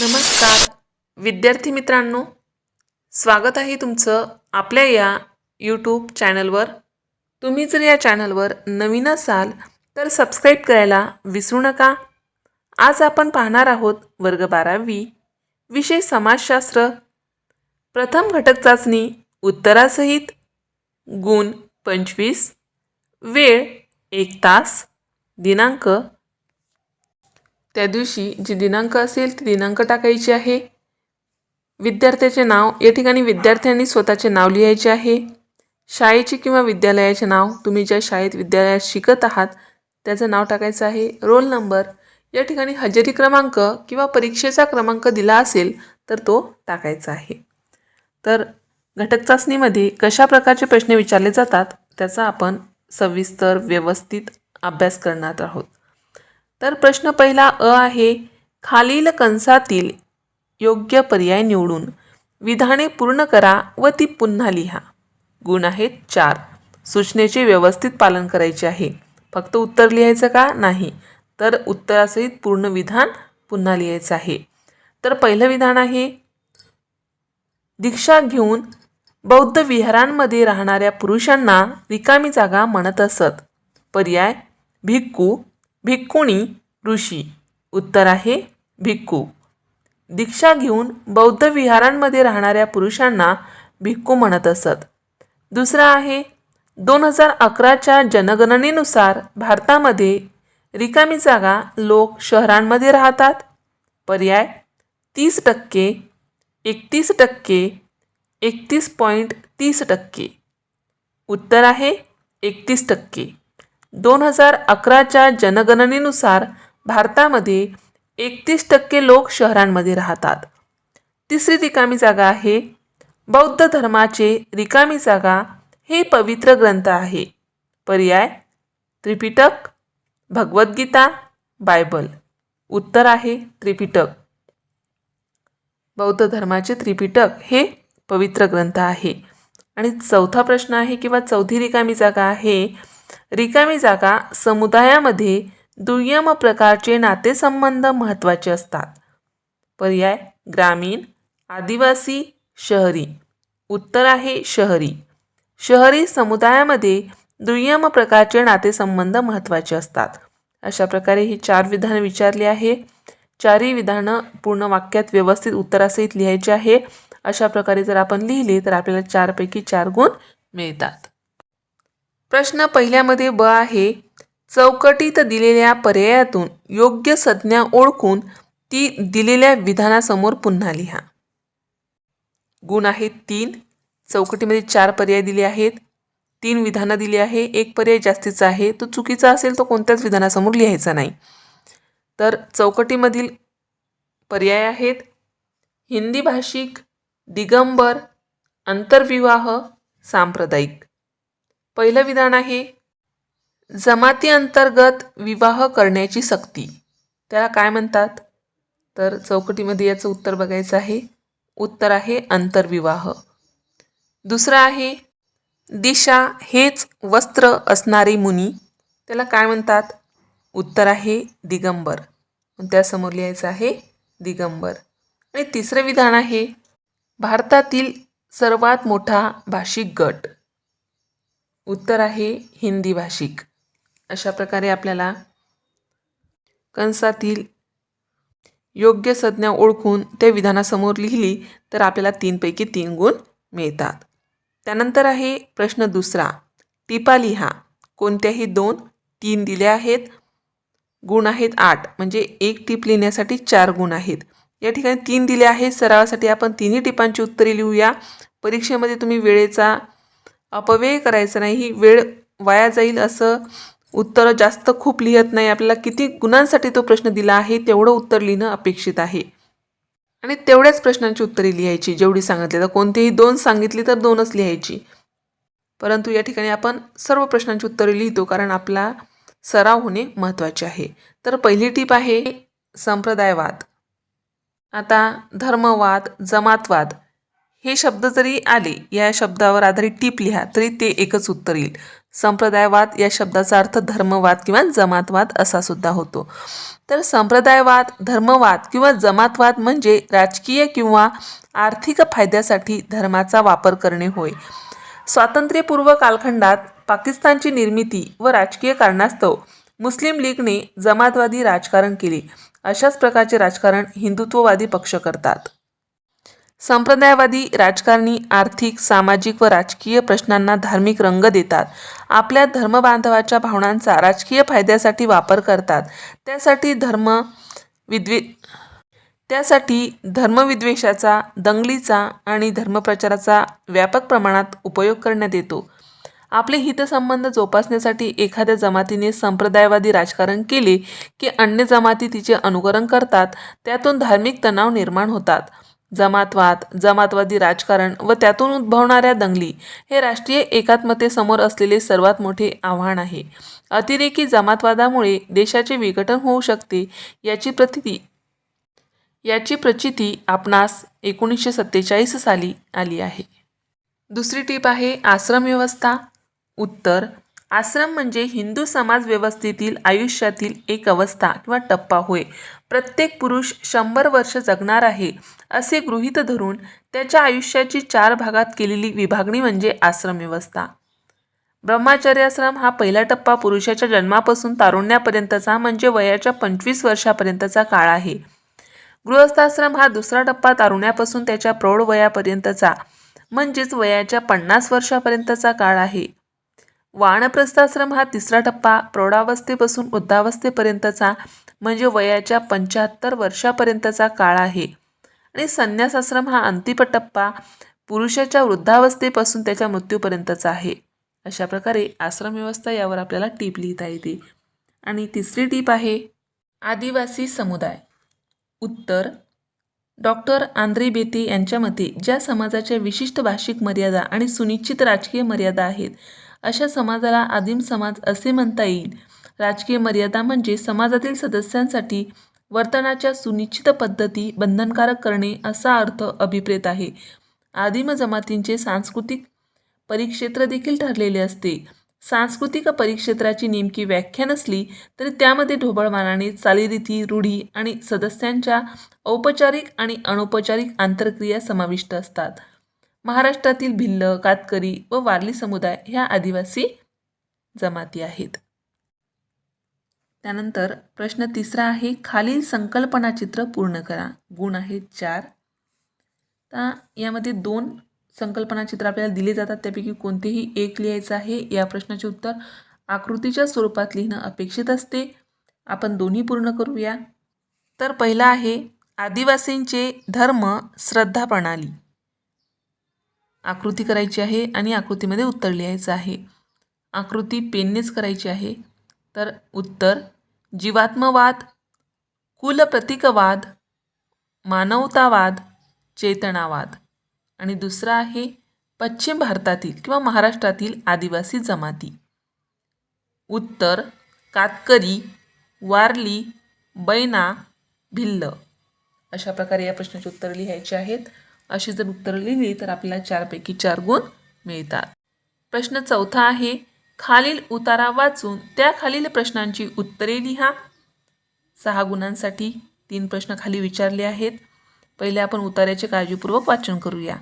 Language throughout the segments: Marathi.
नमस्कार. विद्यार्थी मित्रांनो स्वागत आहे तुमचं आपल्या या यूट्यूब चॅनलवर तुम्ही जर या चॅनलवर नवीन असाल तर सबस्क्राईब करायला विसरू नका. आज आपण पाहणार आहोत वर्ग बारावी विषय समाजशास्त्र. प्रथम घटक चाचणी उत्तरासहित गुण पंचवीस वेळ एक तास दिनांक त्या दिवशी जी दिनांक असेल ती दिनांक टाकायची आहे. विद्यार्थ्याचे नाव या ठिकाणी विद्यार्थ्यांनी स्वतःचे नाव लिहायचे आहे. शाळेचे किंवा विद्यालयाचे नाव तुम्ही ज्या शाळेत विद्यालयात शिकत आहात त्याचं नाव टाकायचं आहे. रोल नंबर या ठिकाणी हजेरी क्रमांक किंवा परीक्षेचा क्रमांक दिला असेल तर तो टाकायचा आहे. तर घटक चाचणीमध्ये कशा प्रकारचे प्रश्न विचारले जातात त्याचा आपण सविस्तर व्यवस्थित अभ्यास करणार आहोत. तर प्रश्न पहिला अ आहे खालील कंसातील योग्य पर्याय निवडून विधाने पूर्ण करा व ती पुन्हा लिहा. गुण आहेत चार. सूचनेचे व्यवस्थित पालन करायचे आहे. फक्त उत्तर लिहायचं का? नाही. तर उत्तरासहित पूर्ण विधान पुन्हा लिहायचं आहे. तर पहिलं विधान आहे दीक्षा घेऊन बौद्ध विहारांमध्ये राहणाऱ्या पुरुषांना रिकामी जागा म्हणत असत. पर्याय भिक्खू भिक्खुणी ऋषी. उत्तर आहे भिक्खू. दीक्षा घेऊन बौद्ध विहारांमध्ये राहणाऱ्या पुरुषांना भिक्खू म्हणत असत. दुसरा आहे दोन हजार अकराच्या जनगणनेनुसार भारतामध्ये रिकामी जागा लोक शहरांमध्ये राहतात. पर्याय तीस टक्के एकतीस टक्के एकतीस पॉईंट तीस टक्के. उत्तर आहे एकतीस टक्के. दोन हजार अकराच्या जनगणनेनुसार भारतामध्ये एकतीस टक्के लोक शहरांमध्ये राहतात. तिसरी रिकामी जागा आहे. बौद्ध धर्माचे रिकामी जागा हे पवित्र ग्रंथ आहे. पर्याय त्रिपिटक भगवद्गीता बायबल. उत्तर आहे त्रिपिटक. बौद्ध धर्माचे त्रिपिटक हे पवित्र ग्रंथ आहे. आणि चौथा प्रश्न आहे किंवा चौथी रिकामी जागा आहे रिकामी जागा समुदायामध्ये दुय्यम प्रकारचे नातेसंबंध महत्त्वाचे असतात. पर्याय ग्रामीण आदिवासी शहरी. उत्तर आहे शहरी. शहरी समुदायामध्ये दुय्यम प्रकारचे नातेसंबंध महत्त्वाचे असतात. अशा प्रकारे ही चार विधानं विचारली आहे. चारही विधानं पूर्ण वाक्यात व्यवस्थित उत्तरासहित लिहायची आहे. अशा प्रकारे जर आपण लिहिले तर आपल्याला चारपैकी चार गुण मिळतात. प्रश्न पहिल्यामध्ये ब आहे चौकटीत दिलेल्या पर्यायातून योग्य संज्ञा ओळखून ती दिलेल्या विधानासमोर पुन्हा लिहा. गुण आहेत तीन. चौकटीमध्ये चार पर्याय दिले आहेत. तीन विधानं दिली आहे. एक पर्याय जास्तीचा आहे. तो चुकीचा असेल तो कोणत्याच विधानासमोर लिहायचा नाही. तर चौकटीमधील पर्याय आहेत. हिंदी भाषिक दिगंबर आंतरविवाह सांप्रदायिक. पहिलं विधान आहे जमाती अंतर्गत विवाह करण्याची सक्ती. त्याला काय म्हणतात? तर चौकटीमध्ये याचं उत्तर बघायचं आहे. उत्तर आहे आंतरविवाह दुसरं आहे दिशा हेच वस्त्र असणारे मुनी. त्याला काय म्हणतात? उत्तर आहे दिगंबर. त्यासमोर लिहायचं आहे दिगंबर. आणि तिसरं विधान आहे भारतातील सर्वात मोठा भाषिक गट. उत्तर आहे हिंदी भाषिक. अशा प्रकारे आपल्याला कंसातील योग्य संज्ञा ओळखून त्या विधानासमोर लिहिली तर आपल्याला तीनपैकी तीन गुण मिळतात. त्यानंतर आहे प्रश्न दुसरा. टिपा लिहा. कोणत्याही दोन तीन दिले आहेत. गुण आहेत आठ. म्हणजे एक टीप लिहिण्यासाठी चार गुण आहेत. या ठिकाणी तीन दिले आहेत. सरावासाठी आपण तिन्ही टिपांची उत्तरे लिहूया. परीक्षेमध्ये तुम्ही वेळेचा अपव्यय करायचा नाही. वेळ वाया जाईल असं उत्तर जास्त खूप लिहत नाही. आपल्याला किती गुणांसाठी तो प्रश्न दिला आहे तेवढं उत्तर लिहिणं अपेक्षित आहे. आणि तेवढ्याच प्रश्नांची उत्तरे लिहायची जेवढी सांगितली. तर कोणतीही दोन सांगितली तर दोनच लिहायची. परंतु या ठिकाणी आपण सर्व प्रश्नांची उत्तरे लिहितो कारण आपला सराव होणे महत्त्वाचे आहे. तर पहिली टीप आहे संप्रदायवाद. आता धर्मवाद जमातवाद. हे शब्द जरी आले या शब्दावर आधारित टीप लिहा तरी ते एकच उत्तर येईल. संप्रदायवाद या शब्दाचा अर्थ धर्मवाद किंवा जमातवाद असा सुद्धा होतो. तर संप्रदायवाद धर्मवाद किंवा जमातवाद म्हणजे राजकीय किंवा आर्थिक फायद्यासाठी धर्माचा वापर करणे होय. स्वातंत्र्यपूर्व कालखंडात पाकिस्तानची निर्मिती व राजकीय कारणास्तव मुस्लिम लीगने जमातवादी राजकारण केले. अशाच प्रकारचे राजकारण हिंदुत्ववादी पक्ष करतात. संप्रदायवादी राजकारणी आर्थिक सामाजिक व राजकीय प्रश्नांना धार्मिक रंग देतात. आपल्या धर्मबांधवाच्या भावनांचा राजकीय फायद्यासाठी वापर करतात. त्यासाठी धर्म विद्वे त्यासाठी धर्मविद्वेषाचा दंगलीचा आणि धर्मप्रचाराचा व्यापक प्रमाणात उपयोग करण्यात येतो. आपले हितसंबंध जोपासण्यासाठी एखाद्या जमातीने संप्रदायवादी राजकारण केले की अन्य जमाती तिचे अनुकरण करतात त्यातून धार्मिक तणाव निर्माण होतात. जमातवाद जमातवादी राजकारण व त्यातून उद्भवणाऱ्या दंगली हे राष्ट्रीय एकात्मतेसमोर असलेले सर्वात मोठे आव्हान आहे. अतिरेकी जमातवादामुळे देशाचे विघटन होऊ शकते याची प्रतिती याची प्रचिती आपणास एकोणीसशे सत्तेचाळीस साली आली आहे. दुसरी टीप आहे आश्रम व्यवस्था उत्तर आश्रम म्हणजे हिंदू समाज व्यवस्थेतील आयुष्यातील एक अवस्था किंवा टप्पा होय. प्रत्येक पुरुष शंभर वर्ष जगणार आहे असे गृहीत धरून त्याच्या आयुष्याची चार भागात केलेली विभागणी म्हणजे आश्रम व्यवस्था. ब्रह्मचर्याश्रम हा पहिला टप्पा पुरुषाच्या जन्मापासून तारुण्यापर्यंतचा म्हणजे वयाच्या पंचवीस वर्षापर्यंतचा काळ आहे. गृहस्थाश्रम हा दुसरा टप्पा तारुण्यापासून त्याच्या प्रौढ वयापर्यंतचा म्हणजेच वयाच्या पन्नास वर्षापर्यंतचा काळ आहे. वानप्रस्थाश्रम हा तिसरा टप्पा प्रौढावस्थेपासून वृद्धावस्थेपर्यंतचा म्हणजे वयाच्या पंच्याहत्तर वर्षापर्यंतचा काळ आहे. आणि संन्यासाश्रम हा अंतिम टप्पा पुरुषाच्या वृद्धावस्थेपासून त्याच्या मृत्यूपर्यंतचा आहे. अशा प्रकारे आश्रम व्यवस्था यावर आपल्याला टीप लिहिता येते. आणि तिसरी टीप आहे आदिवासी समुदाय. उत्तर डॉक्टर आंद्रे बेते यांच्या मते ज्या समाजाच्या विशिष्ट भाषिक मर्यादा आणि सुनिश्चित राजकीय मर्यादा आहेत अशा समाजाला आदिम समाज असे म्हणता येईल. राजकीय मर्यादा म्हणजे समाजातील सदस्यांसाठी वर्तनाच्या सुनिश्चित पद्धती बंधनकारक करणे असा अर्थ अभिप्रेत आहे. आदिम जमातींचे सांस्कृतिक परिक्षेत्र देखील ठरलेले असते. सांस्कृतिक परिक्षेत्राची नेमकी व्याख्या नसली तरी त्यामध्ये ढोबळमानाने चालीरीती रूढी आणि सदस्यांच्या औपचारिक आणि अनौपचारिक आंतरक्रिया समाविष्ट असतात. महाराष्ट्रातील भिल्ल कातकरी व वारली समुदाय ह्या आदिवासी जमाती आहेत. त्यानंतर प्रश्न तिसरा आहे खालील संकल्पना चित्र पूर्ण करा. गुण आहेत चार. तर यामध्ये दोन संकल्पना चित्र आपल्याला दिले जातात त्यापैकी कोणतेही एक लिहायचं आहे या प्रश्नाचे उत्तर आकृतीच्या स्वरूपात लिहिणं अपेक्षित असते. आपण दोन्ही पूर्ण करूया. तर पहिला आहे आदिवासींचे धर्म श्रद्धा प्रणाली. आकृती करायची आहे आणि आकृतीमध्ये उत्तर लिहायचं आहे. आकृती पेननेच करायची आहे. तर उत्तर जीवात्मवाद कुलप्रतीकवाद मानवतावाद चेतनावाद. आणि दुसरा आहे पश्चिम भारतातील किंवा महाराष्ट्रातील आदिवासी जमाती. उत्तर कातकरी वारली बैना भिल्ल. अशा प्रकारे या प्रश्नाचे उत्तर लिहायचे आहेत. अशी जर उत्तरं लिहिली तर आपल्याला चारपैकी चार गुण मिळतात. प्रश्न चौथा आहे खालील उतारा वाचून त्या खालील प्रश्नांची उत्तरे लिहा. सहा गुणांसाठी तीन प्रश्न खाली विचारले आहेत. पहिले आपण उतार्याचे काळजीपूर्वक वाचन करूया.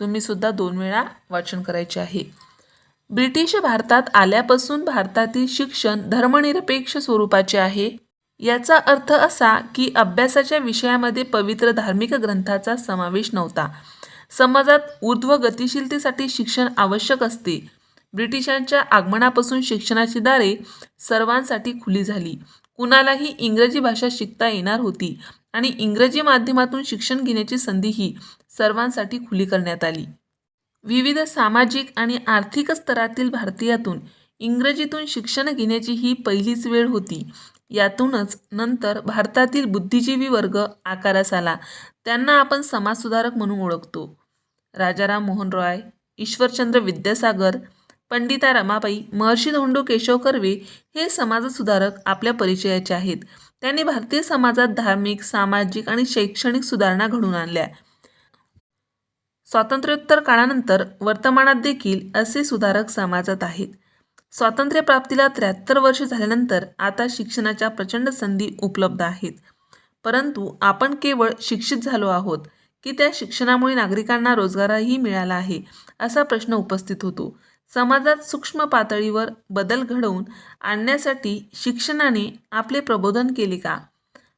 तुम्ही सुद्धा दोन वेळा वाचन करायचे आहे. ब्रिटिश भारतात आल्यापासून भारतातील शिक्षण धर्मनिरपेक्ष स्वरूपाचे आहे. याचा अर्थ असा की अभ्यासाच्या विषयामध्ये पवित्र धार्मिक ग्रंथाचा समावेश नव्हता. समाजात ऊर्ध्व गतिशीलतेसाठी शिक्षण आवश्यक असते. ब्रिटिशांच्या आगमनापासून शिक्षणाची दारे सर्वांसाठी खुली झाली. कुणालाही इंग्रजी भाषा शिकता येणार होती आणि इंग्रजी माध्यमातून शिक्षण घेण्याची संधीही सर्वांसाठी खुली करण्यात आली. विविध सामाजिक आणि आर्थिक स्तरातील भारतीयातून इंग्रजीतून शिक्षण घेण्याची ही पहिलीच वेळ होती. यातूनच नंतर भारतातील बुद्धिजीवी वर्ग आकारास आला. त्यांना आपण समाजसुधारक म्हणून ओळखतो. राजाराम मोहन रॉय ईश्वरचंद्र विद्यासागर पंडिता रमाबाई महर्षी धोंडो केशव कर्वे हे समाजसुधारक आपल्या परिचयाचे आहेत. त्यांनी भारतीय समाजात धार्मिक सामाजिक आणि शैक्षणिक सुधारणा घडून आणल्या. स्वातंत्र्योत्तर काळानंतर वर्तमानात देखील असे सुधारक समाजात आहेत. स्वातंत्र्यप्राप्तीला त्र्याहत्तर वर्ष झाल्यानंतर आता शिक्षणाच्या प्रचंड संधी उपलब्ध आहेत. परंतु आपण केवळ शिक्षित झालो आहोत की त्या शिक्षणामुळे नागरिकांना रोजगारही मिळाला आहे असा प्रश्न उपस्थित होतो. समाजात सूक्ष्म पातळीवर बदल घडवून आणण्यासाठी शिक्षणाने आपले प्रबोधन केले का?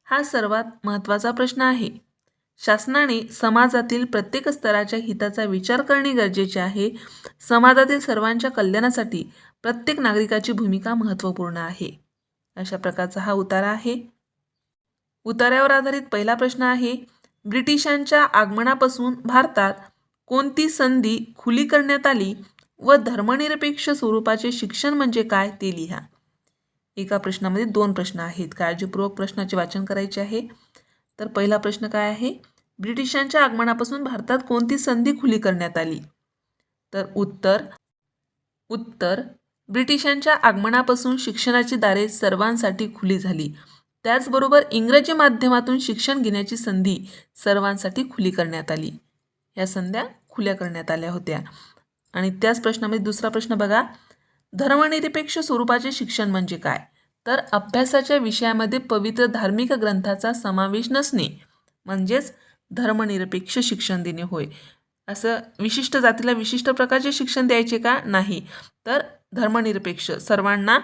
हा सर्वात महत्त्वाचा प्रश्न आहे. शासनाने समाजातील प्रत्येक स्तराच्या हिताचा विचार करणे गरजेचे आहे. समाजातील सर्वांच्या कल्याणासाठी प्रत्येक नागरिकाची भूमिका महत्त्वपूर्ण आहे. अशा प्रकारचा हा उतारा आहे. उतार्यावर आधारित पहिला प्रश्न आहे ब्रिटिशांच्या आगमनापासून भारतात कोणती संधी खुली करण्यात आली व धर्मनिरपेक्ष स्वरूपाचे शिक्षण म्हणजे काय ते लिहा. एका प्रश्नामध्ये दोन प्रश्न आहेत. काळजीपूर्वक प्रश्नाचे वाचन करायचे आहे. तर पहिला प्रश्न काय आहे? ब्रिटिशांच्या आगमनापासून भारतात कोणती संधी खुली करण्यात आली? तर उत्तर उत्तर ब्रिटिशांच्या आगमनापासून शिक्षणाची दारे सर्वांसाठी खुली झाली. त्याचबरोबर इंग्रजी माध्यमातून शिक्षण घेण्याची संधी सर्वांसाठी खुली करण्यात आली. या संध्या खुल्या करण्यात आल्या होत्या. आणि त्याच प्रश्नामध्ये दुसरा प्रश्न बघा. धर्मनिरपेक्ष स्वरूपाचे शिक्षण म्हणजे काय? तर अभ्यासाच्या विषयामध्ये पवित्र धार्मिक ग्रंथाचा समावेश नसणे म्हणजेच धर्मनिरपेक्ष शिक्षण देणे होय. असं विशिष्ट जातीला विशिष्ट प्रकारचे शिक्षण द्यायचे का? नाही. तर धर्मनिरपेक्ष सर्वांना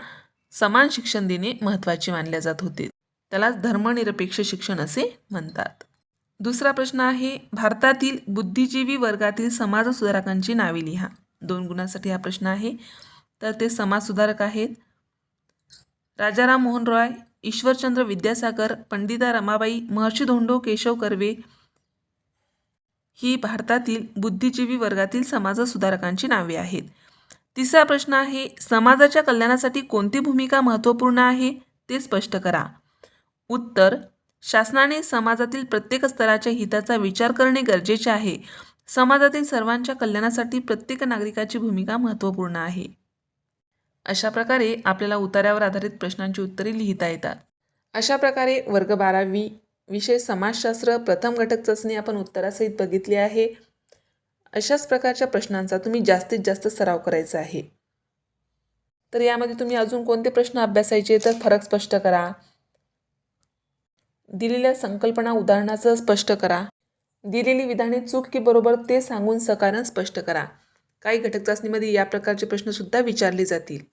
समान शिक्षण देणे महत्त्वाचे मानले जात होते. त्यालाच धर्मनिरपेक्ष शिक्षण असे म्हणतात. दुसरा प्रश्न आहे भारतातील बुद्धिजीवी वर्गातील समाजसुधारकांची नावे लिहा. दोन गुणांसाठी हा प्रश्न आहे. तर ते समाजसुधारक आहेत. राजाराम मोहन रॉय ईश्वरचंद्र विद्यासागर पंडिता रमाबाई महर्षी धोंडो केशव कर्वे ही भारतातील बुद्धिजीवी वर्गातील समाजसुधारकांची नावे आहेत. तिसरा प्रश्न आहे समाजाच्या कल्याणासाठी कोणती भूमिका महत्त्वपूर्ण आहे ते स्पष्ट करा. उत्तर शासनाने समाजातील प्रत्येक स्तराच्या हिताचा विचार करणे गरजेचे आहे. समाजातील सर्वांच्या कल्याणासाठी प्रत्येक नागरिकाची भूमिका महत्त्वपूर्ण आहे. अशा प्रकारे आपल्याला उतार्यावर आधारित प्रश्नांची उत्तरे लिहिता येतात. अशा प्रकारे वर्ग बारावी विषय समाजशास्त्र प्रथम घटक चाचणी आपण उत्तरासहित बघितली आहे. अशाच प्रकारच्या प्रश्नांचा तुम्ही जास्तीत जास्त सराव करायचा आहे. तर यामध्ये तुम्ही अजून कोणते प्रश्न अभ्यासायचे तर फरक स्पष्ट करा. दिलेल्या संकल्पना उदाहरणाचं स्पष्ट करा. दिलेली विधाने चूक की बरोबर ते सांगून सकारण स्पष्ट करा. काही घटक चाचणीमध्ये या प्रकारचे प्रश्नसुद्धा विचारले जातील.